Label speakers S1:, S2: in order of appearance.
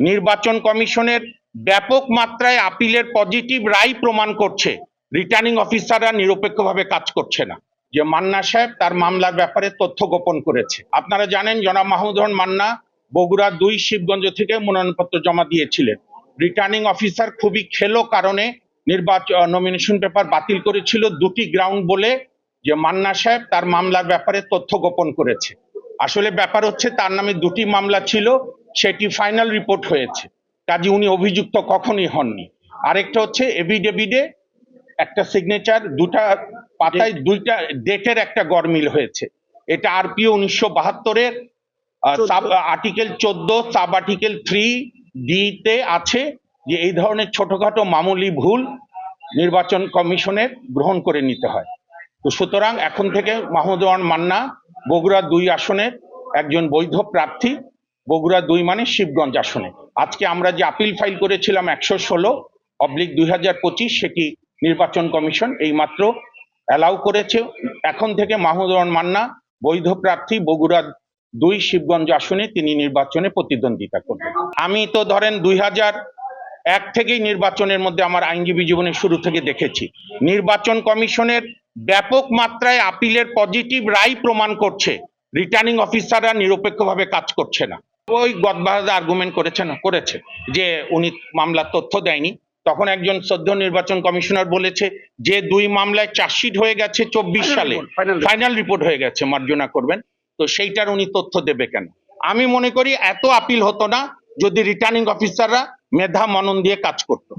S1: নির্বাচন কমিশনের ব্যাপক মাত্রায় আপিলের পজিটিভ রায় প্রমাণ করছে। রিটার্নিং অফিসাররা নিরপেক্ষভাবে কাজ করছে না। যে মান্না সাহেব তার মামলার ব্যাপারে তথ্য গোপন করেছে। আপনারা জানেন জনাব মাহমুদুর মান্না বগুড়া দুই শিবগঞ্জ থেকে মনোনয়নপত্র জমা দিয়েছিলেন। রিটার্নিং অফিসার খুবই খেলো কারণে নির্বাচন নমিনেশন পেপার বাতিল করেছিল দুটি গ্রাউন্ড বলে যে মান্না সাহেব তার মামলার ব্যাপারে তথ্য গোপন করেছে। আসলে ব্যাপার হচ্ছে তার নামে দুটি মামলা ছিল। সেটি ফাইনাল রিপোর্ট হয়েছে। কাজে উনি অভিযুক্ত কখনই হননি। আরেকটা হচ্ছে এভিডেভিডে একটা সিগনেচার দুটা পাতায় দুইটা ডেটের একটা গরমিল হয়েছে। এটা আরপিও উনিশশো বাহাত্তরের আর্টিকেল চোদ্দ। সাব আর্টিকেল থ্রি ডিতে আছে যে এই ধরনের ছোটখাটো মামুলি ভুল নির্বাচন কমিশনের গ্রহণ করে নিতে হয়। তো সুতরাং এখন থেকে মাহমুদুর মান্না বগুড়া দুই আসনের একজন বৈধ প্রার্থী বগুড়া দুই মানে শিবগঞ্জ আসনে। আজকে আমরা যে আপিল ফাইল করেছিলাম একশো ষোলো অবলিক দুই হাজার পঁচিশ, সেটি নির্বাচন কমিশন এইমাত্র অ্যালাউ করেছে। এখন থেকে মাহমুদুর মান্না, বৈধ প্রার্থী, বগুড়া দুই শিবগঞ্জ আসনে তিনি নির্বাচনে প্রতিদ্বন্দ্বিতা করবেন। আমি তো ধরেন দুই হাজার এক থেকেই নির্বাচনের মধ্যে আমার আইনজীবী জীবনের শুরু থেকে দেখেছি। নির্বাচন কমিশনের ব্যাপক মাত্রায় আপিলের পজিটিভ রায় প্রমাণ করছে। রিটার্নিং অফিসাররা নিরপেক্ষভাবে কাজ করছে না। ওই গদবাজ আর্গুমেন্ট করেছে না করেছে যে উনি মামলার তথ্য দেয়নি। তখন একজন সদ্য নির্বাচন কমিশনার বলেছে যে দুই মামলায় চার্জশিট হয়ে গেছে চব্বিশ সালে। ফাইনাল রিপোর্ট হয়ে গেছে মার্জনা করবেন। তো সেইটার উনি তথ্য দেবে কেন? আমি মনে করি এত আপিল হতো না যদি রিটার্নিং অফিসাররা মেধা মনন দিয়ে কাজ করতো।